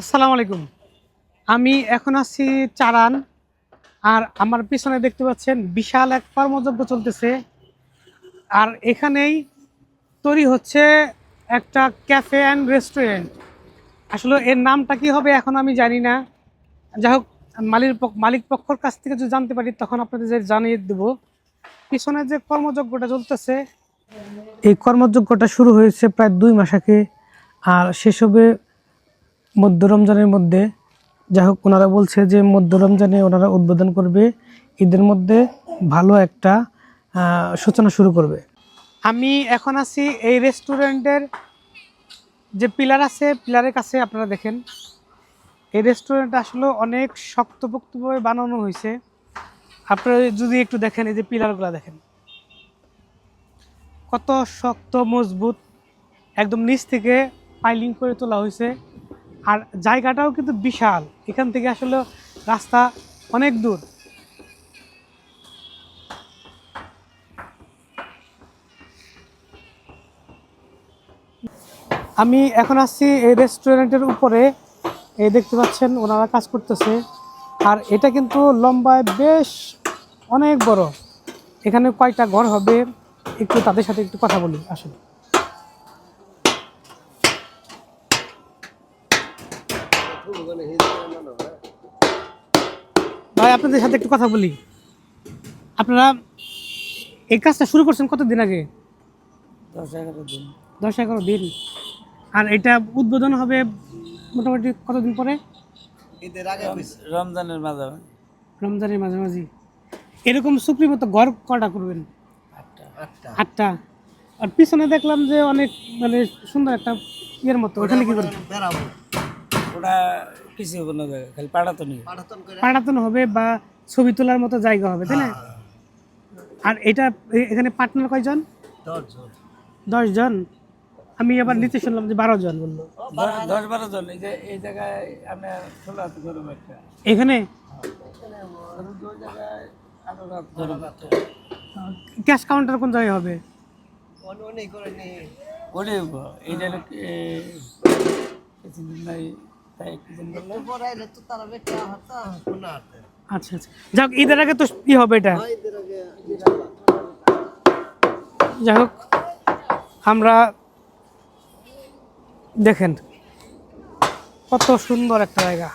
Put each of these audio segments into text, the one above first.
আসসালামু আলাইকুম। আমি এখন আছি চারান, আর আমার পিছনে দেখতে পাচ্ছেন বিশাল এক কর্মযজ্ঞ চলতেছে। আর এখানেই তৈরি হচ্ছে একটা ক্যাফে অ্যান্ড রেস্টুরেন্ট। আসলে এর নামটা কি হবে এখন আমি জানি না। যাই হোক মালিক মালিক পক্ষর কাছ থেকে যদি জানতে পারি, তখন আপনাদের জানিয়ে দেব। পিছনে যে কর্মযজ্ঞটা চলতেছে, এই কর্মযজ্ঞটা শুরু হয়েছে প্রায় দুই মাস আগে, আর শেষ হবে মধ্য রমজানের মধ্যে যাই হোক ওনারা বলছে যে মধ্য রমজানে ওনারা উদ্বোধন করবে, ঈদের মধ্যে ভালো একটা সূচনা শুরু করবে। আমি এখন আছি এই রেস্টুরেন্টের যে পিলার আছে, পিলারের কাছে আপনারা দেখেন। এই রেস্টুরেন্ট আসলে অনেক শক্তপোক্তভাবে বানানো হয়েছে। আপনারা যদি একটু দেখেন, এই যে পিলারগুলো দেখেন। কত শক্ত, মজবুত, একদম নিচ থেকে পাইলিং করে তোলা হয়েছে। আর জায়গাটাও কিন্তু বিশাল। এখান থেকে আসলে রাস্তা অনেক দূর। আমি এখন আসছি এই রেস্টুরেন্টের উপরে। এই দেখতে পাচ্ছেন, ওনারা কাজ করতেছে। আর এটা কিন্তু লম্বায় বেশ অনেক বড়। এখানে কয়টা ঘর হবে, একটু তাদের সাথে একটু কথা বলি, আসলে। ভাই আপনাদের সাথে একটু কথা বলি। আপনারা এই কাজটা শুরু করছেন কতদিন আগে? দশ এগারো দিন। দশ এগারো দিন। আর এটা উদ্বোধন হবে মোটামুটি কতদিন পরে? ঈদের আগে রমজানের মাঝে রমজানের মাঝামাঝি। এরকম সুপ্রি মতো ঘর কটা করবেন? আটটা। আর পিছনে দেখলাম যে অনেক মানে সুন্দর একটা ইয়ের মতো। ওখানে কি করবেন ওটা কিছু কোনো জায়গা খালি পাড়া তো পাঠাতন হবে বা ছবি তোলার মতো জায়গা হবে তাই না আর এটা এখানে পার্টনার কয়জন দশজন দশ জন আমি আবার নিতে শুনলাম যে বারো জন বলল দশ- বারো জন এই যে এই জায়গায় আমি খোলা হাতে করব একটা এখানে ক্যাশ কাউন্টার কোন জায়গায় হবে অনেক করে কি, তাই আচ্ছা আচ্ছা। যাক ঈদের আগে তো ই হবে এটা। যাই হোক আমরা দেখেন কত সুন্দর একটা জায়গা।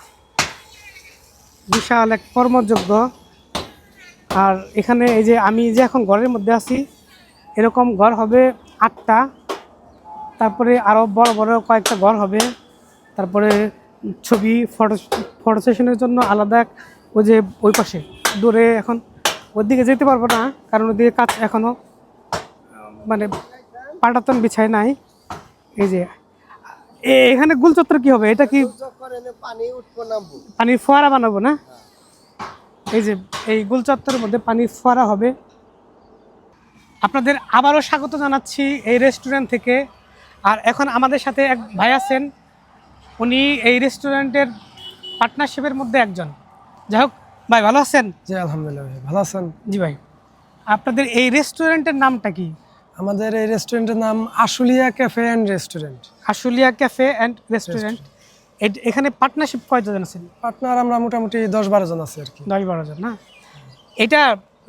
বিশাল এক কর্মযোগ্য আর এখানে এই যে আমি যে এখন ঘরের মধ্যে আছি এরকম ঘর হবে আটটা। তারপরে আরও বড় বড় কয়েকটা ঘর হবে। তারপরে ছবি, ফটো ফটো সেশনের জন্য আলাদা ওই যে ওই পাশে, দূরে এখন। ওদিকে যেতে পারব না, কারণ ওদিকে কাজ এখনও মানে পাটাতন বিছায় নাই। এই যে এখানে গুলচত্র কি হবে? এটা কি পানির ফোয়ারা বানাবো না? এই যে, এই গুলচত্বরের মধ্যে পানির ফোয়ারা হবে। আপনাদের আবারও স্বাগত জানাচ্ছি এই রেস্টুরেন্ট থেকে। আর এখন আমাদের সাথে এক ভাই আছেন উনি এই রেস্টুরেন্টের পার্টনারশিপের মধ্যে একজন। যাই হোক ভাই ভালো আছেন? জি আলহামদুলিল্লাহ ভাই ভালো আছেন? জি ভাই আপনাদের এই রেস্টুরেন্টের নামটা কি? আমাদের এই রেস্টুরেন্টের নাম Ashulia cafe and restaurant Ashulia cafe and restaurant এখানে পার্টনারশিপ কয়জন আছেন? পার্টনার আমরা মোটামুটি দশ বারো জন আছি আর কি। দশ বারো জন না? এটা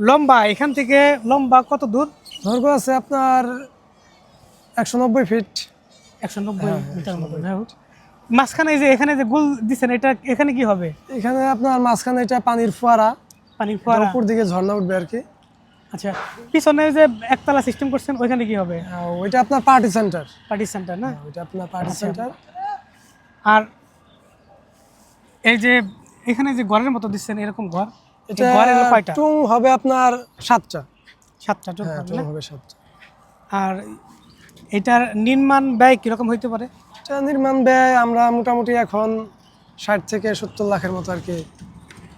লম্বা এখান থেকে লম্বা কত দূর? দৈর্ঘ্য আছে আপনার একশো নব্বই ফিট একশো নব্বই মিটার মতো যাই হোক। মাঝখানে যে এখানে যে গোল দিচ্ছেন এটা এখানে কি হবে? এখানে আপনার মাঝখানে এটা পানির ফোয়ারা। পানি এটার ফোয়ারা। উপর দিকে ঝর্ণা উঠবে আর কি। আচ্ছা পিছনে যে একতলা সিস্টেম করছেন ওইখানে কি হবে? ওইটা আপনার পার্টি সেন্টার পার্টি সেন্টার না? ওইটা আপনার পার্টি সেন্টার আর এই যে এখানে যে ঘরের মতো দিচ্ছেন এরকম ঘর? এটা ঘরের কয়টা? টুং হবে আপনার সাতটা। সাতটা টুক হ্যাঁ হবে টুং হবে সাতটা। আর এটার নির্মাণ ব্যয় কীরকম হইতে পারে? এটা নির্মাণ ব্যয় আমরা মোটামুটি এখন ষাট থেকে সত্তর লাখের মতো আর কি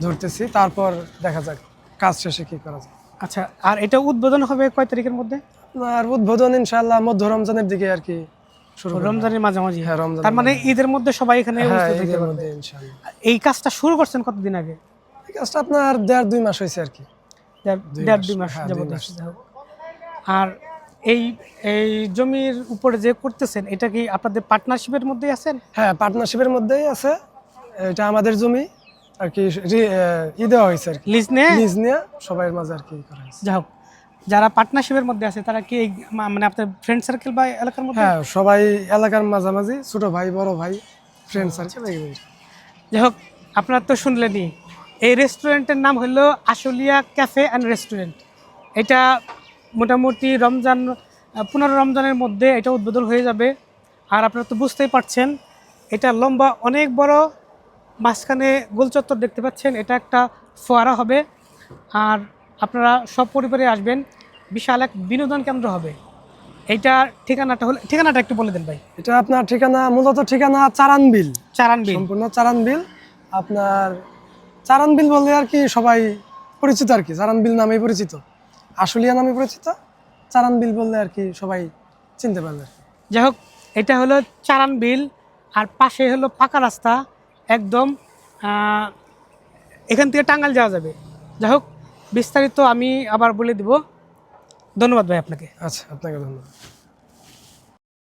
ধরতেছি। তারপর দেখা যাক কাজ শেষে কি করা যায়। আচ্ছা আর এটা উদ্বোধন হবে কয় তারিখের মধ্যে? আর উদ্বোধন ইনশাল্লাহ মধ্য রমজানের দিকে আর কি শুরু রমজানের মাঝামাঝি। হ্যাঁ রমজান তার মানে ঈদের মধ্যে সবাই এখানে হ্যাঁ এই কাজটা শুরু করছেন কতদিন আগে? এই কাজটা আপনার দেড় দুই মাস হয়েছে আর কি। দেড় দুই মাস, হ্যাঁ, যাবত। আর এই এই জমির উপরে যে করতেছেন এটা কি আপনাদের পার্টনারশিপের মধ্যেই আছেন? হ্যাঁ পার্টনারশিপের মধ্যেই আছে। এটা আমাদের জমি। আর কি ই দেওয়া হয়েছে আর কি। লিজ নে লিজ নিয়ে সবাই মাঝে আর কি করা হয়েছে। যাই হোক যারা পার্টনারশিপের মধ্যে আছে তারা কি মানে আপনার ফ্রেন্ড সার্কেল বা এলাকার মধ্যে? হ্যাঁ সবাই এলাকার মাঝামাঝি ছোট ভাই বড় ভাই ফ্রেন্ড সার্কেল যাই হোক আপনারা তো শুনলেনই এই রেস্টুরেন্টের নাম হলো আশুলিয়া ক্যাফে অ্যান্ড রেস্টুরেন্ট এটা মোটামুটি রমজান পনেরো রমজানের মধ্যে এটা উদ্বোধন হয়ে যাবে। আর আপনারা তো বুঝতেই পারছেন এটা লম্বা অনেক বড় মাঝখানে গোলচত্বর দেখতে পাচ্ছেন এটা একটা ফোয়ারা হবে। আর আপনারা সব পরিবারে আসবেন বিশাল এক বিনোদন কেন্দ্র হবে। এইটার ঠিকানাটা হলে ঠিকানাটা একটু বলে দেন ভাই। এটা আপনার ঠিকানা মূলত ঠিকানা চারানবিল। চারানবিল। সম্পূর্ণ চারানবিল। আপনার চারানবিল বললে আর কি সবাই পরিচিত আর কি চারানবিল নামেই পরিচিত। আশুলিয়া নামে পরিচিত? চারান বিল বললে আর কি সবাই চিনতে পারবে। যাই হোক এটা হলো চারান বিল আর পাশে হলো পাকা রাস্তা একদম এখান থেকে টাঙ্গাল যাওয়া যাবে। যাই হোক বিস্তারিত আমি আবার বলে দিব। ধন্যবাদ ভাই আপনাকে। আচ্ছা আপনাকে ধন্যবাদ।